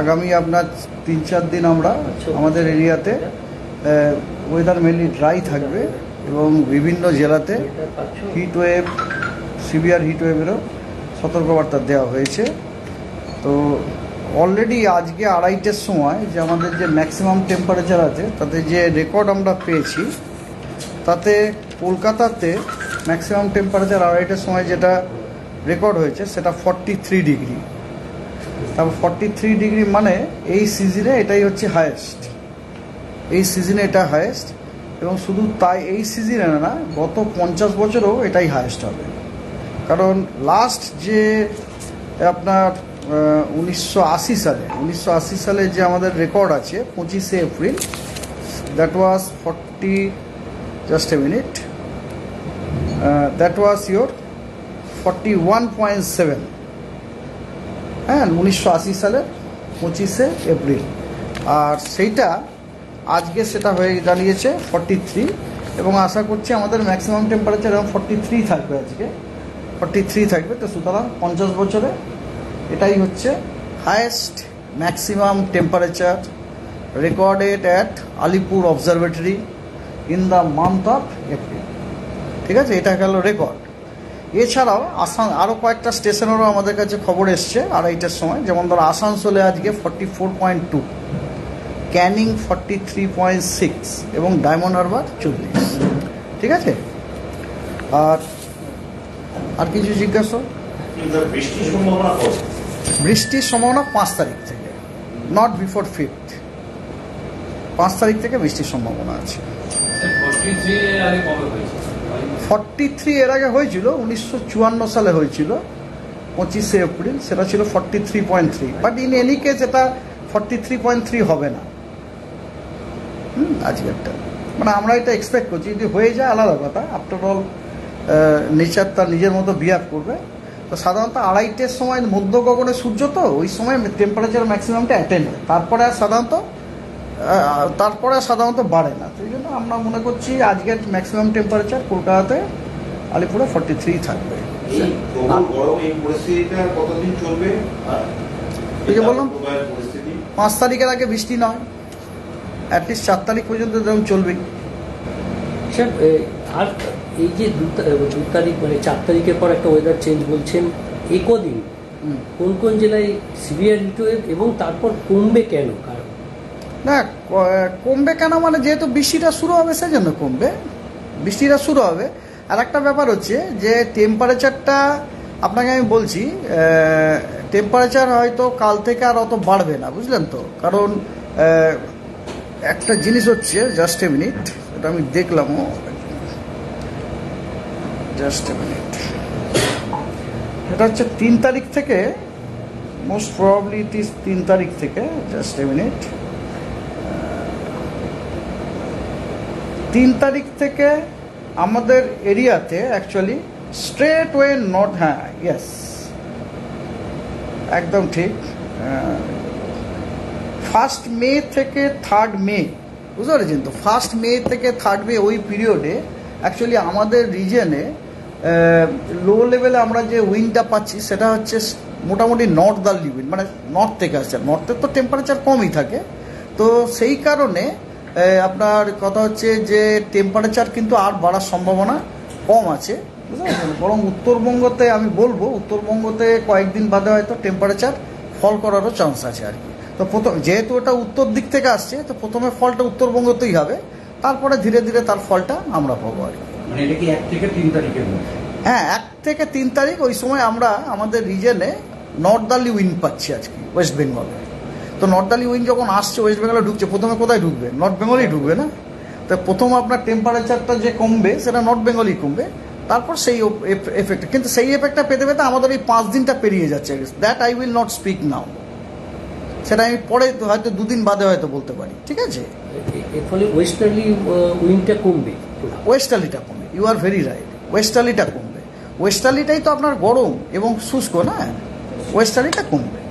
আগামী আপনার তিন চার দিন আমরা আমাদের এরিয়াতে ওয়েদার মেনলি ড্রাই থাকবে এবং বিভিন্ন জেলাতে হিট ওয়েভ সিভিয়ার হিট ওয়েভেরও সতর্কবার্তা দেওয়া হয়েছে। তো অলরেডি আজকে আড়াইটের সময় যে আমাদের যে ম্যাক্সিমাম টেম্পারেচার আছে তাতে যে রেকর্ড আমরা পেয়েছি তাতে কলকাতাতে ম্যাক্সিমাম টেম্পারেচার আড়াইটের সময় যেটা রেকর্ড হয়েছে সেটা ফর্টি থ্রি ডিগ্রি তারপর ফর্টি থ্রি ডিগ্রি মানে এই সিজনে এটাই হচ্ছে হায়েস্ট এই সিজনে এটা হায়েস্ট এবং শুধু তাই এই সিজনে না, গত পঞ্চাশ বছরেও এটাই হায়েস্ট হবে। কারণ লাস্ট যে আপনার উনিশশো আশি সালে, উনিশশো আশি সালে যে আমাদের রেকর্ড আছে, পঁচিশে April that was forty just a minute that was your forty one point seven হ্যাঁ উনিশশো আশি সালের পঁচিশে এপ্রিল। আর সেইটা আজকে সেটা হয়ে দাঁড়িয়েছে ফর্টি থ্রি এবং আশা করছি আমাদের ম্যাক্সিমাম টেম্পারেচার এবং ফর্টি থ্রি থাকবে আজকে। ফর্টি থ্রি থাকবে। তো সুতরাং পঞ্চাশ বছরে এটাই হচ্ছে highest maximum temperature recorded at Alipore observatory in the month of April ঠিক আছে? এটা গেল রেকর্ড এছাড়াও আসাম আরও কয়েকটা স্টেশনেরও আমাদের কাছে খবর এসছে আড়াইটার সময়। যেমন ধরো আসানসোলে আজকে forty four point two Canning forty three point six এবং ডায়মন্ড হারবার চল্লিশ। ঠিক আছে? আর আর কিছু জিজ্ঞাসা? বৃষ্টির সম্ভাবনা পাঁচ তারিখ থেকে নট বিফোর ফিফথ পাঁচ তারিখ থেকে বৃষ্টির সম্ভাবনা আছে। ফর্টি থ্রি এর আগে হয়েছিল, উনিশশো চুয়ান্ন সালে হয়েছিল, পঁচিশে এপ্রিল, সেটা ছিল forty three point three but in any case এটা ফর্টি থ্রি পয়েন্ট থ্রি হবে না। হুম আজকেরটা মানে আমরা এটা এক্সপেক্ট করছি, যদি হয়ে যায় আলাদা কথা আফটার অল নেচার তার নিজের মতো বিহেভ করবে। তো সাধারণত আড়াইটের সময় মধ্য গগনে সূর্য তো, ওই সময় টেম্পারেচার ম্যাক্সিমামটা অ্যাটেন্ড তারপরে আর সাধারণত তারপরে আর সাধারণত বাড়ে না। সেই জন্য আমরা মনে করছি আজকের ম্যাক্সিমাম টেম্পারেচার কলকাতাতে আলিপুরে ফর্টি থ্রি থাকবে বললাম। পাঁচ তারিখের আগে বৃষ্টি নয়। অ্যাটলিস্ট চার তারিখ পর্যন্ত যেমন চলবে স্যার আর এই যে দু তারিখ মানে চার তারিখের পর একটা ওয়েদার চেঞ্জ বলছেন একদিন কোন কোন জেলায় সিভিয়ার হিটওয়েভ এবং তারপর কমবে কেন? কারণ না কমবে কেন মানে যেহেতু বৃষ্টিটা শুরু হবে, সেজন্য কমবে। বৃষ্টিটা শুরু হবে। আর একটা ব্যাপার হচ্ছে যে টেম্পারেচারটা আপনাকে আমি বলছি টেম্পারেচার হয়তো কাল থেকে আর অত বাড়বে না, বুঝলেন তো? কারণ একটা জিনিস হচ্ছে জাস্ট এ মিনিট এটা আমি দেখলামও জাস্ট এ মিনিট এটা হচ্ছে তিন তারিখ থেকে মোস্ট প্রবাবলি ইট ইস তিন তারিখ থেকে জাস্ট এ মিনিট তিন তারিখ থেকে আমাদের এরিয়াতে অ্যাকচুয়ালি স্ট্রেট ওয়ে নর্থ হ্যাঁ ইয়েস একদম ঠিক ফার্স্ট মে থেকে থার্ড মে বুঝতে পেরেছেন তো? ফার্স্ট মে থেকে থার্ড মে ওই পিরিয়ডে অ্যাকচুয়ালি আমাদের রিজনে লো লেভেলে আমরা যে উইন্ডটা পাচ্ছি সেটা হচ্ছে মোটামুটি নর্থ দার্লি উইন্ড মানে নর্থ থেকে আসছে। নর্থের তো টেম্পারেচার কমই থাকে। তো সেই কারণে আপনার কথা হচ্ছে যে টেম্পারেচার কিন্তু আর বাড়ার সম্ভাবনা কম আছে। বরং উত্তরবঙ্গতে আমি বলব উত্তরবঙ্গতে কয়েকদিন বাদে হয়তো টেম্পারেচার ফল করারও চান্স আছে আর কি। তো প্রথম যেহেতু ওটা উত্তর দিক থেকে আসছে তো প্রথমে ফলটা উত্তরবঙ্গতেই হবে। তারপরে ধীরে ধীরে তার ফলটা আমরা পাবো আর কি। মানে এটা কি এক থেকে তিন তারিখের মধ্যে? হ্যাঁ এক থেকে তিন তারিখ ওই সময় আমরা আমাদের রিজনে নর্দার্লি উইন্ড পাচ্ছি আজকে ওয়েস্ট বেঙ্গলে তো নর্দার্লি উইন্ড যখন আসছে ওয়েস্ট বেঙ্গলে ঢুকছে প্রথমে কোথায় ঢুকবে? নর্থ বেঙ্গলেই ঢুকবে না? তো প্রথম আপনার টেম্পারেচারটা যে কমবে সেটা নর্থ বেঙ্গলেই কমবে। তারপর সেই এফেক্ট কিন্তু সেই এফেক্টটা পেতে পেতে আমাদের এই পাঁচ দিনটা পেরিয়ে যাচ্ছে। That I will not speak now সেটা আমি পরে হয়তো দুদিন বাদে হয়তো বলতে পারি। ঠিক আছে? এর ফলে ওয়েস্টার্লি উইন্ডটা কমবে। ওয়েস্টার্লিটা কমবে। ইউ আর ভেরি রাইট ওয়েস্টার্লিটা কমবে। ওয়েস্টার্লিটাই তো আপনার গরম এবং শুষ্ক না? ওয়েস্টার্লিটা কমবে।